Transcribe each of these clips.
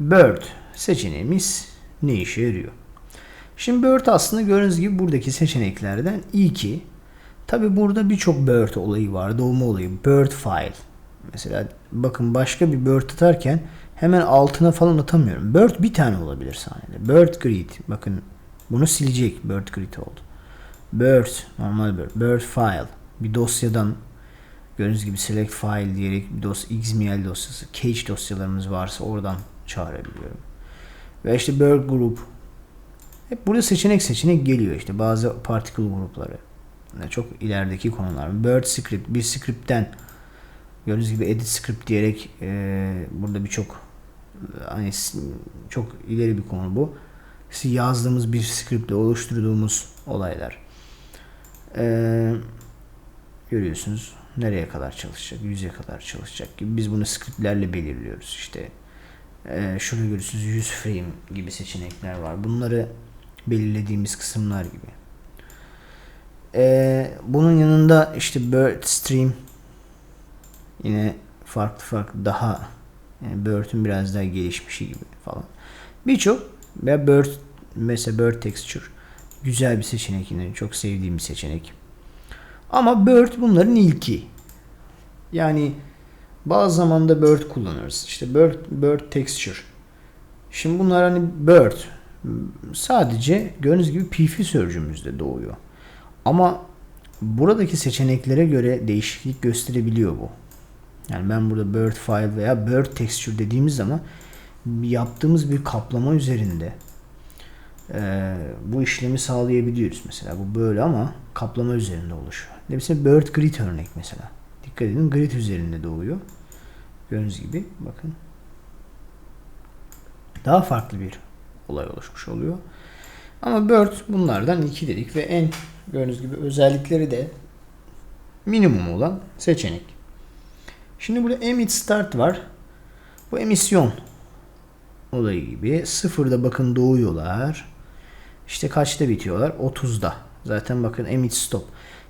bird seçeneğimiz ne işe yarıyor? Şimdi bird aslında gördüğünüz gibi buradaki seçeneklerden ilki. Tabi burada birçok bird olayı var. Doğma olayı. Bird file. Mesela bakın başka bir bird atarken hemen altına falan atamıyorum. Bird bir tane olabilir sahnede. Bird grid. Bakın bunu silecek. Bird grid oldu. Bird. Normal bird. Bird file. Bir dosyadan gördüğünüz gibi select file diyerek bir dosya xml dosyası, cache dosyalarımız varsa oradan çağırabiliyorum. Ve işte bird group hep burada seçenek seçenek geliyor işte bazı particle grupları. Yani çok ilerideki konular. Bird script bir script'ten gördüğünüz gibi edit script diyerek e, burada birçok hani çok ileri bir konu bu. İşte yazdığımız bir scriptle oluşturduğumuz olaylar. E, görüyorsunuz nereye kadar çalışacak, yüze kadar çalışacak gibi biz bunu scriptlerle belirliyoruz işte. E, şurada görüyorsunuz 100 frame gibi seçenekler var. Bunları belirlediğimiz kısımlar gibi. Ee, bunun yanında işte bird stream yine farklı farklı daha yani bird'ün biraz daha gelişmişi gibi falan. Birçok ve bird mesela bird texture güzel bir seçenek yine çok sevdiğim bir seçenek. Ama bird bunların ilki. Yani bazı zamanda bird kullanırız. İşte bird, bird texture. Şimdi bunlar hani bird sadece gördüğünüz gibi PF sörcümüzde doğuyor. Ama buradaki seçeneklere göre değişiklik gösterebiliyor bu. Yani ben burada bird file veya bird texture dediğimiz zaman yaptığımız bir kaplama üzerinde e, bu işlemi sağlayabiliyoruz. Mesela bu böyle ama kaplama üzerinde oluşuyor. Mesela bird grid örnek mesela. Dikkat edin grid üzerinde doğuyor. Gördüğünüz gibi bakın. Daha farklı bir olay oluşmuş oluyor. Ama Bird bunlardan iki dedik ve en gördüğünüz gibi özellikleri de minimum olan seçenek. Şimdi burada emit start var. Bu emisyon olayı gibi. Sıfırda bakın doğuyorlar. İşte kaçta bitiyorlar? 30'da. Zaten bakın emit stop.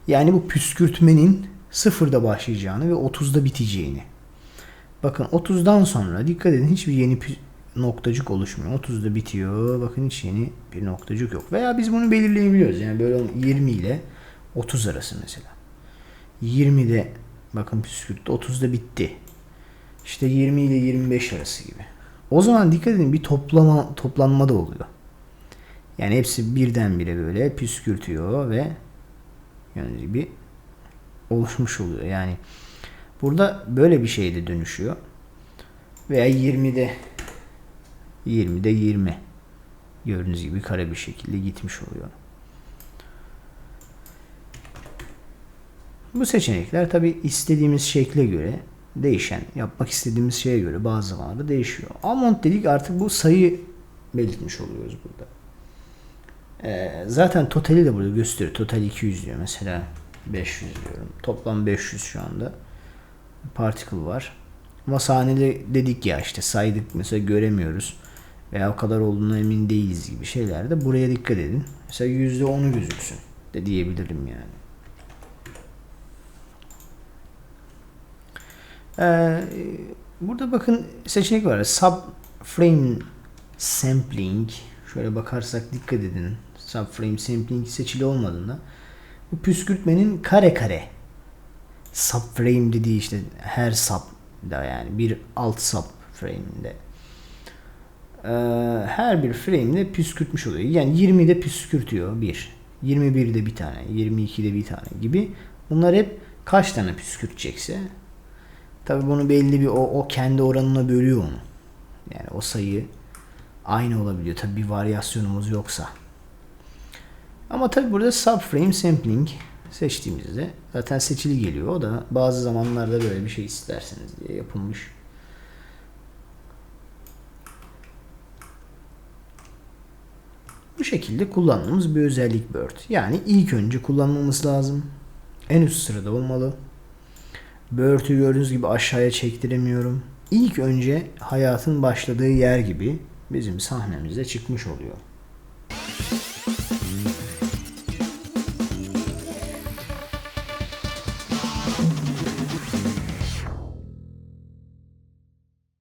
Yani bu püskürtmenin sıfırda başlayacağını ve 30'da biteceğini. Bakın 30'dan sonra dikkat edin hiçbir yeni noktacık oluşmuyor. 30'da bitiyor. Bakın hiç yeni bir noktacık yok. Veya biz bunu belirleyebiliyoruz. Yani böyle 20 ile 30 arası mesela. 20'de bakın püskürtte 30'da bitti. İşte 20 ile 25 arası gibi. O zaman dikkat edin bir toplama toplanma da oluyor. Yani hepsi birdenbire böyle püskürtüyor ve yani gibi oluşmuş oluyor. Yani burada böyle bir şeyde dönüşüyor. Veya 20'de 20'de 20. Gördüğünüz gibi kare bir şekilde gitmiş oluyor. Bu seçenekler tabi istediğimiz şekle göre değişen, yapmak istediğimiz şeye göre bazı zamanlarda değişiyor. Amount dedik artık bu sayı belirtmiş oluyoruz burada. Ee, zaten totali de burada gösteriyor. Total 200 diyor mesela 500 diyorum. Toplam 500 şu anda. Particle var. Ama sahnede dedik ya işte saydık mesela göremiyoruz veya o kadar olduğuna emin değiliz gibi şeylerde buraya dikkat edin. Mesela %10'u gözüksün de diyebilirim yani. Ee, burada bakın seçenek var. Subframe sampling. Şöyle bakarsak dikkat edin. Subframe sampling seçili olmadığında bu püskürtmenin kare kare subframe dediği işte her sub da yani bir alt subframe'de ee, her bir frame'de püskürtmüş oluyor. Yani 20'de püskürtüyor bir. 21'de bir tane, 22'de bir tane gibi. Bunlar hep kaç tane püskürtecekse tabi bunu belli bir o, o kendi oranına bölüyor onu. Yani o sayı aynı olabiliyor. Tabi bir varyasyonumuz yoksa. Ama tabi burada subframe sampling seçtiğimizde zaten seçili geliyor. O da bazı zamanlarda böyle bir şey isterseniz diye yapılmış. Bu şekilde kullandığımız bir özellik Bird. Yani ilk önce kullanmamız lazım. En üst sırada olmalı. Bird'ü gördüğünüz gibi aşağıya çektiremiyorum. İlk önce hayatın başladığı yer gibi bizim sahnemizde çıkmış oluyor.